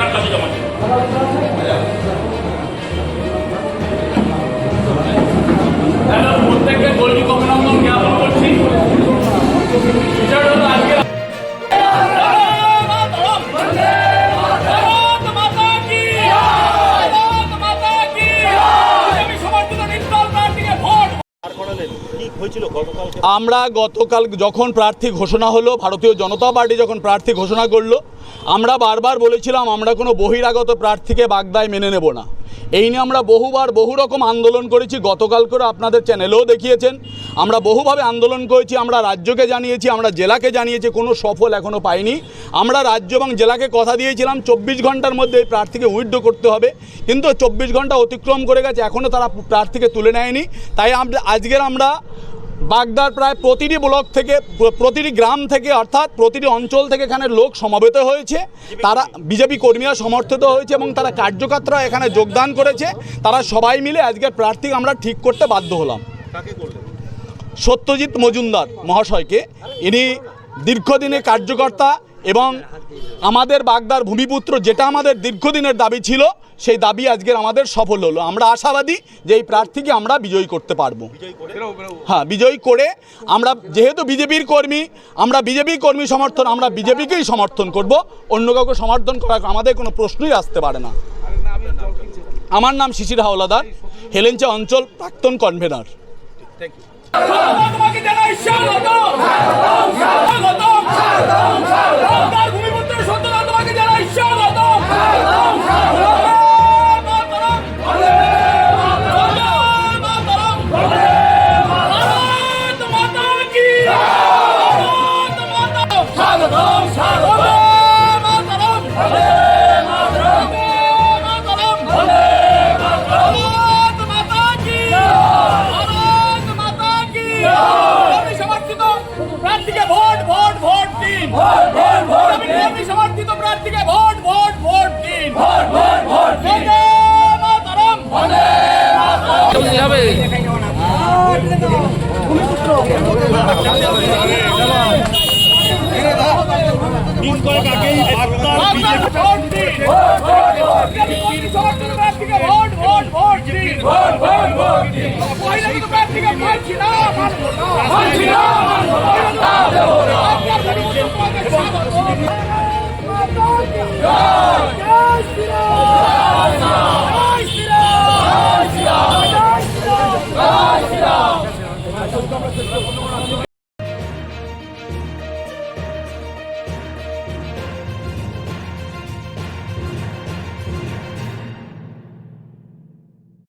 村上智。আমরা গতকাল যখন প্রার্থী ঘোষণা হলো, ভারতীয় জনতা পার্টি যখন প্রার্থী ঘোষণা করল, আমরা বারবার বলেছিলাম, আমরা কোনো বহিরাগত প্রার্থীকে বাগদায় মেনে নেব না। এই নিয়ে আমরা বহুবার বহু রকম আন্দোলন করেছি। গতকাল করে আপনাদের চ্যানেলেও দেখিয়েছেন। আমরা বহুভাবে আন্দোলন করেছি, আমরা রাজ্যকে জানিয়েছি, আমরা জেলাকে জানিয়েছি, কোনো সফল এখনও পাইনি। আমরা রাজ্য এবং জেলাকে কথা দিয়েছিলাম, চব্বিশ ঘণ্টার মধ্যে এই প্রার্থীকে উইথড্র করতে হবে। কিন্তু চব্বিশ ঘণ্টা অতিক্রম করে গেছে এখনও তারা প্রার্থীকে তুলে নেয়নি। তাই আজকের আমরা বাগদার প্রায় প্রতিটি ব্লক থেকে প্রতিটি গ্রাম থেকে অর্থাৎ প্রতিটি অঞ্চল থেকে এখানে লোক সমবেত হয়েছে। তারা বিজেপি কর্মীরা সমর্থিত হয়েছে এবং তারা কার্যকর্তারা এখানে যোগদান করেছে। তারা সবাই মিলে আজকের প্রার্থী আমরা ঠিক করতে বাধ্য হলাম। সত্যজিৎ মজুমদার মহাশয়কে। ইনি দীর্ঘদিনে কার্যকর্তা এবং আমাদের বাগদার ভূমিপুত্র যেটা আমাদের দীর্ঘদিনের দাবি ছিল, সেই দাবি আজকের আমাদের সফল হলো। আমরা আশাবাদী যে এই প্রার্থীকে আমরা বিজয়ী করতে পারব। হ্যাঁ বিজয়ী করে আমরা, যেহেতু বিজেপির কর্মী, আমরা বিজেপি কর্মী সমর্থন, আমরা বিজেপিকেই সমর্থন করব। অন্য কাউকে সমর্থন করা আমাদের কোনো প্রশ্নই আসতে পারে না। আমার নাম শিশির হাওলাদার, হেলেঞ্চা অঞ্চল, প্রাক্তন convener. ভোট দিন ভোট ভোট ভোট কর্মী সমর্থিত প্রার্থীকে ভোট ভোট ভোট দিন vote vote vote Bande Mataram বন্দে ভোট দিন ভোট ভোট ভোট কর্মী সমর্থিত প্রার্থীকে ভোট ভোট ভোট দিন ভোট ভোট ভোট দিন বহিরাগত প্রার্থীকে মানছি না মানবো না মানছি না মানবো না